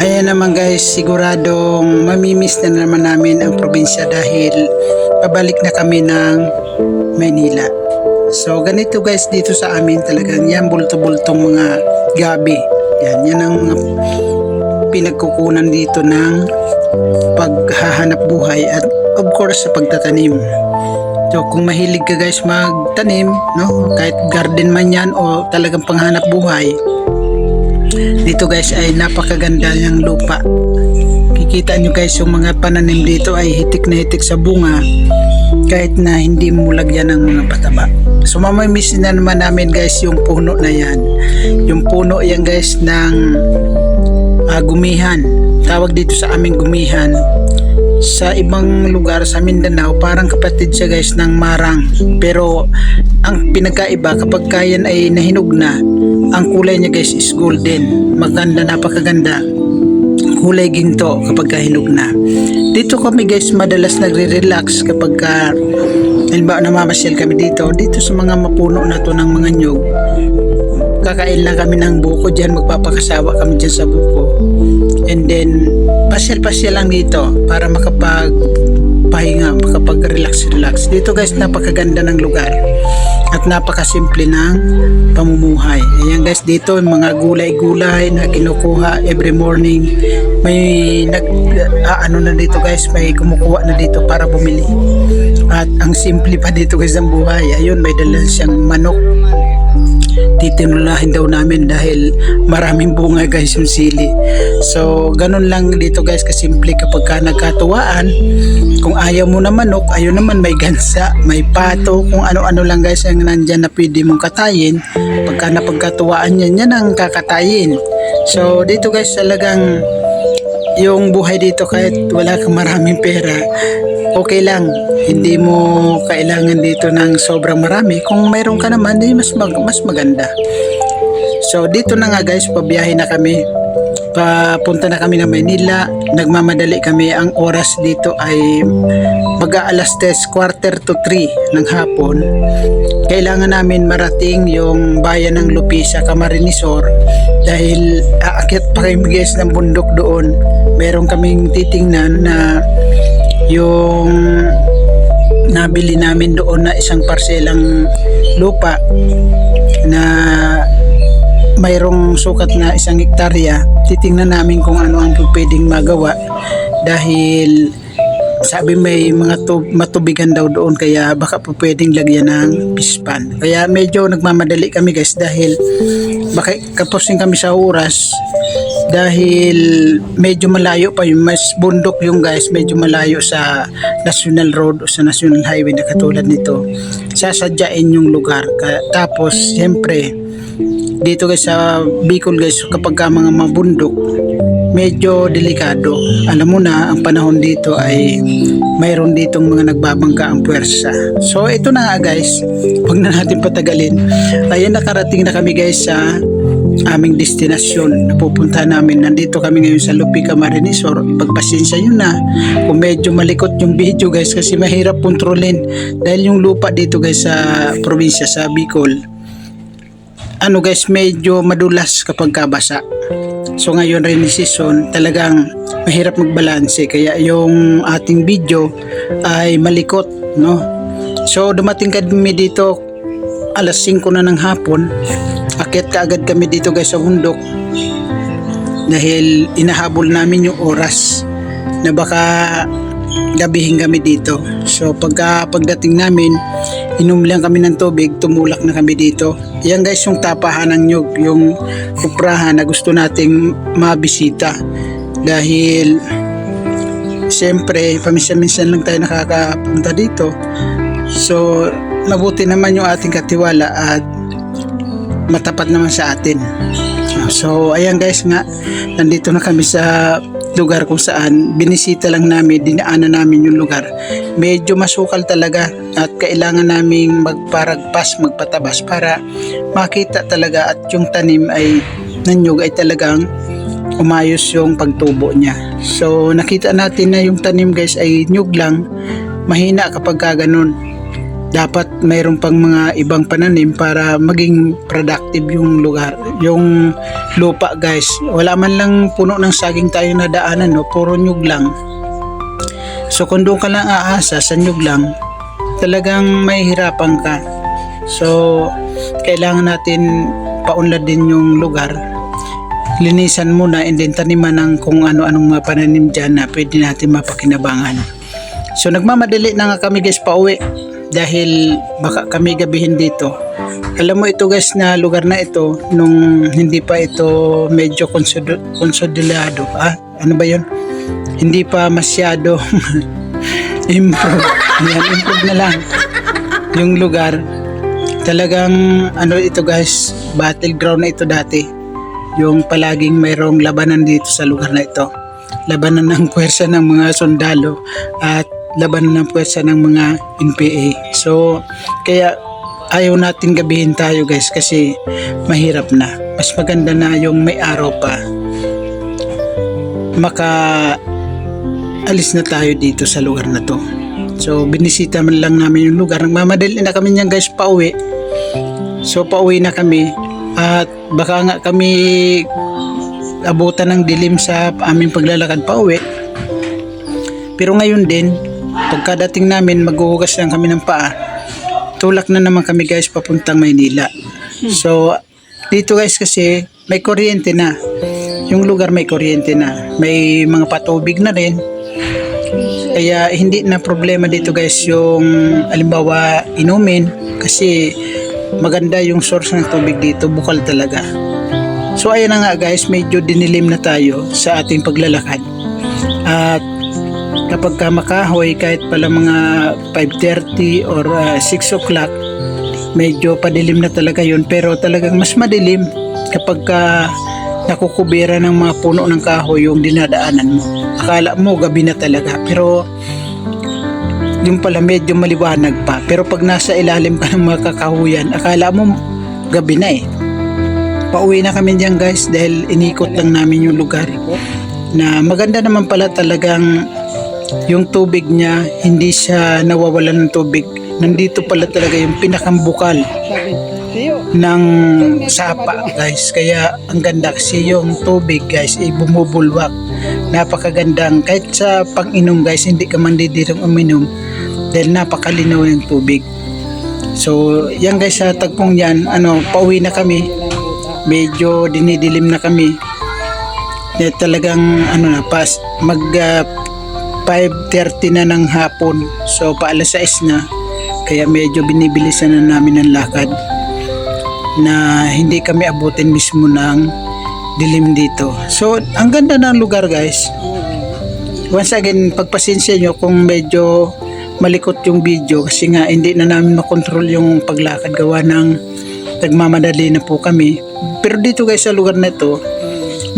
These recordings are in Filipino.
Ayan naman guys, siguradong mamimiss na naman namin ang probinsya dahil pabalik na kami ng Maynila. So ganito guys dito sa amin talagang yan bulto-bultong mga gabi. Yan, yan ang mga pinagkukunan dito ng paghahanap buhay at of course sa pagtatanim. So kung mahilig ka guys magtanim, no, kahit garden man yan o talagang panghanap buhay, dito guys ay napakaganda ng lupa. Kikita nyo guys yung mga pananim dito ay hitik na hitik sa bunga kahit na hindi mo lagyan ng mga pataba. So mamamiss na naman namin guys yung puno na yan. Yung puno yan guys ng ah, gumihan. Tawag dito sa aming gumihan. Sa ibang lugar sa Mindanao, parang kapatid siya guys ng marang. Pero ang pinagkaiba kapag kayan ay nahinog na, ang kulay niya guys is golden. Maganda, napakaganda. Kulay ginto kapag kahinog na. Dito kami guys madalas nagre-relax kapag ka halimbawa namamasyal kami dito. Dito sa mga mapuno na to ng mga nyog, kakain lang kami ng buko dyan, magpapakasawa kami dyan sa buko. And then, pasyal-pasyal lang dito para makapag pahinga, makapag-relax-relax. Dito guys, napakaganda ng lugar at napakasimple ng pamumuhay. Ayan guys, dito mga gulay-gulay na kinukuha every morning. May nag ah, ano na dito guys, may kumukuha na dito para bumili. At ang simple pa dito guys ang buhay. Ayun, may dala siyang manok titinulahin daw namin dahil maraming bunga guys yung sili. So, ganun lang dito guys kasimple kapag ka nagkatuwaan. Kung ayaw mo na manok, ayaw naman may gansa, may pato, kung ano-ano lang guys ang nandyan na pwede mong katayin. Pagka napagkatuwaan yan, yan ang kakatayin. So, dito guys talagang yung buhay dito kahit wala kang maraming pera, okay lang. Hindi mo kailangan dito ng sobrang marami. Kung mayroon ka naman, di mas, mag, mas maganda. So dito na nga guys, pabiyahe na kami. Papunta na kami ng Maynila. Nagmamadali kami. Ang oras dito ay mag-aalas 10, quarter to 3 ng hapon. Kailangan namin marating yung bayan ng Lupi sa Camarinesor dahil aakyat pa kami guys ng bundok doon. Meron kaming titingnan na yung nabili namin doon na isang parselang lupa na mayroong sukat na isang hektarya titingnan namin kung ano ang pwedeng magawa. Dahil sabi may mga tub, matubigan daw doon kaya baka po pwedeng lagyan ng pispan kaya medyo nagmamadali kami guys dahil baka kapusin kami sa oras. Dahil medyo malayo pa yung mas bundok yung guys medyo malayo sa national road o sa national highway na katulad nito. Sasadyain yung lugar. Tapos siyempre dito guys sa Bicol guys kapag ka mga mabundok medyo delikado. Alam mo na ang panahon dito ay mayroon ditong mga nagbabangka ang puwersa. So ito na nga guys huwag na natin patagalin. Ayan nakarating na kami guys sa aming destinasyon. Na namin nandito kami ngayon sa Lupi Camarinesor pagpasensya nyo na kung medyo malikot yung video guys kasi mahirap kontrolin dahil yung lupa dito guys sa probinsya sa Bicol ano guys, medyo madulas kapag kabasa. So ngayon rainy season, talagang mahirap magbalanse. Kaya yung ating video ay malikot, no? So dumating kami dito alas 5 na ng hapon. Akyat kaagad kami dito guys sa bundok. Dahil inahabol namin yung oras na baka gabihin kami dito. So pagka pagdating namin, inom lang kami ng tubig, tumulak na kami dito. Yan guys yung tapahan ng nyug, yung kuprahan na gusto nating mabisita. Dahil siyempre, paminsan-minsan lang tayo nakakapunta dito. So, mabuti naman yung ating katiwala at matapat naman sa atin. So, ayan guys nga, nandito na kami sa lugar kung saan binisita lang namin, dinaanan namin yung lugar. Medyo masukal talaga at kailangan naming magparagpas, magpatabas para makita talaga at yung tanim ay nanyog ay talagang umayos yung pagtubo niya. So nakita natin na yung tanim guys ay nyug lang, mahina kapag ka ganun. dapat mayroon pang mga ibang pananim para maging productive yung lugar yung lupa guys wala man lang puno ng saging tayo na daanan no puro nyug lang so kung doon ka lang aasa sa nyug lang talagang mahihirapan ka so kailangan natin paunlad din yung lugar linisan muna and then taniman ng kung ano-anong mga pananim dyan na pwede natin mapakinabangan so nagmamadali na nga kami guys pauwi dahil baka kami gabihin dito. Alam mo ito guys na lugar na ito nung hindi pa ito medyo konsolidado. Ah, ano ba yun? Hindi pa masyado improve. Yan, improve na lang. Yung lugar. Talagang ano ito guys, battleground na ito dati. Yung palaging mayroong labanan dito sa lugar na ito. Labanan ng puwersa ng mga sundalo at labanan ng puwersa ng mga NPA. So, kaya ayaw natin gabihin tayo guys kasi mahirap na. Mas maganda na yung may araw pa. Maka alis na tayo dito sa lugar na to. So, binisita man lang namin yung lugar. Nagmamadali na kami niyan guys pauwi. So, pauwi na kami. At baka nga kami abutan ng dilim sa aming paglalakad pauwi. Pero ngayon din, pagkadating namin maghuhugas lang kami ng paa tulak na naman kami guys papuntang Maynila so dito guys kasi may kuryente na yung lugar may kuryente na may mga patubig na rin kaya hindi na problema dito guys yung alimbawa inumin. Kasi maganda yung source ng tubig dito bukal talaga. So ayan na nga guys medyo dinilim na tayo sa ating paglalakad. At kapag ka makahoy kahit pala mga 5.30 or uh, 6 o'clock medyo padilim na talaga yun. Pero talagang mas madilim kapag ka nakukubira ng mga puno ng kahoy yung dinadaanan mo akala mo gabi na talaga. Pero yung pala medyo maliwanag pa. Pero pag nasa ilalim ka ng mga kakahuyan akala mo gabi na eh. Pauwi na kami diyan guys dahil inikot lang namin yung lugar. Na maganda naman pala talagang yung tubig niya hindi siya nawawalan ng tubig. Nandito pala talaga yung pinakambukal ng sapa guys. Kaya ang ganda kasi yung tubig guys ay bumubulwak napakagandang kahit sa pang-inom guys hindi ka man didirang uminom dahil napakalinaw yung tubig so yan guys sa tagpong yan ano pauwi na kami medyo dinidilim na kami eh, talagang ano na pas mag uh, 5.30 na ng hapon. So, paalas 6 na. Kaya medyo binibilisan na namin ang lakad na hindi kami abutin mismo ng dilim dito. So, ang ganda ng lugar guys. Once again, pagpasensya nyo kung medyo malikot yung video kasi nga hindi na namin makontrol yung paglakad gawa ng nagmamadali na po kami. Pero dito guys sa lugar na ito,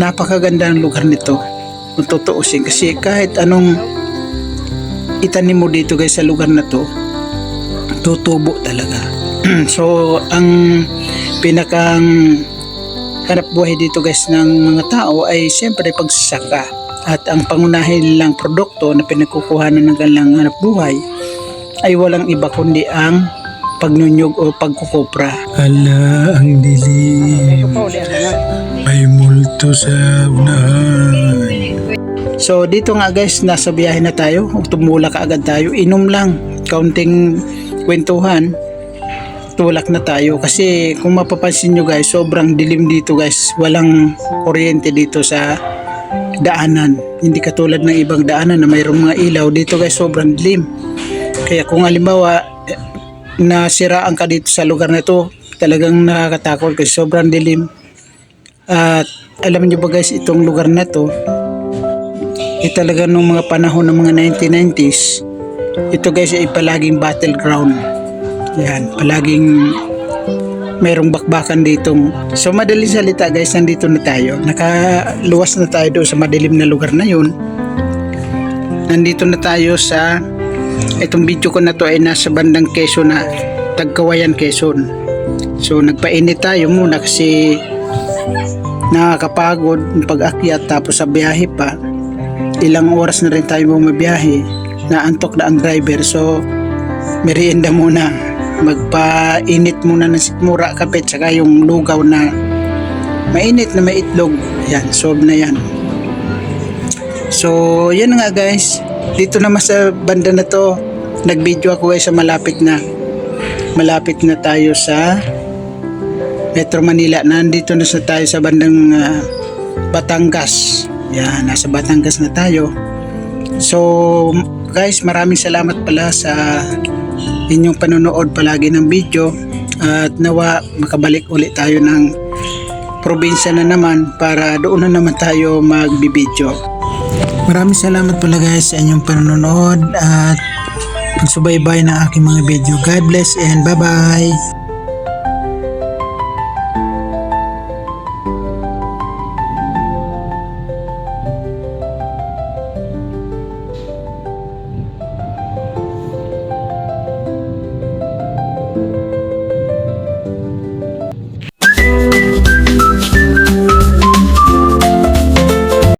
napakaganda ang lugar nito kung tutuusin kasi kahit anong itanim mo dito guys sa lugar na to tutubo talaga so ang pinakang hanap buhay dito guys ng mga tao ay siyempre pagsasaka at ang pangunahin nilang produkto na pinagkukuhanan ng kanilang hanap buhay ay walang iba kundi ang pagnunyog o pagkukopra. Ala, ang dilim. May multo sa unahan. So dito nga guys, nasa biyahe na tayo. Tumula ka agad tayo. Inom lang. Kaunting kwentuhan. Tulak na tayo. Kasi kung mapapansin nyo guys, sobrang dilim dito guys. Walang kuryente dito sa daanan. Hindi katulad ng ibang daanan na mayroong mga ilaw. Dito guys, sobrang dilim. Kaya kung halimbawa, eh, nasiraan ka dito sa lugar na ito, talagang nakakatakot kasi sobrang dilim. At alam niyo ba guys, itong lugar na to, eh talaga nung mga panahon ng mga 1990s, ito guys ay palaging battleground. Yan, palaging merong bakbakan ditong. So madaling salita guys, nandito na tayo. Nakaluwas na tayo doon sa madilim na lugar na yun. Nandito na tayo sa itong video ko na to ay nasa bandang Quezon na Tagkawayan Quezon. So nagpainit tayo muna kasi nakakapagod ang pag-akyat tapos sa biyahe pa ilang oras na rin tayo bumabiyahe naantok na ang driver so merienda muna. Magpainit muna ng sikmura kape tsaka yung lugaw na mainit na may itlog. Yan, solve na yan. So, yun nga guys. Dito naman sa banda na to, nag-video ako guys sa malapit na. Malapit na tayo sa Metro Manila. Nandito na sa tayo sa bandang ah, Batangas. Yan, nasa Batangas na tayo. So, guys, maraming salamat pala sa inyong panonood palagi ng video at nawa makabalik ulit tayo ng probinsya na naman para doon na naman tayo magbibideo. Maraming salamat pala guys sa inyong panonood at pagsubaybay ng aking mga video. God bless and bye-bye!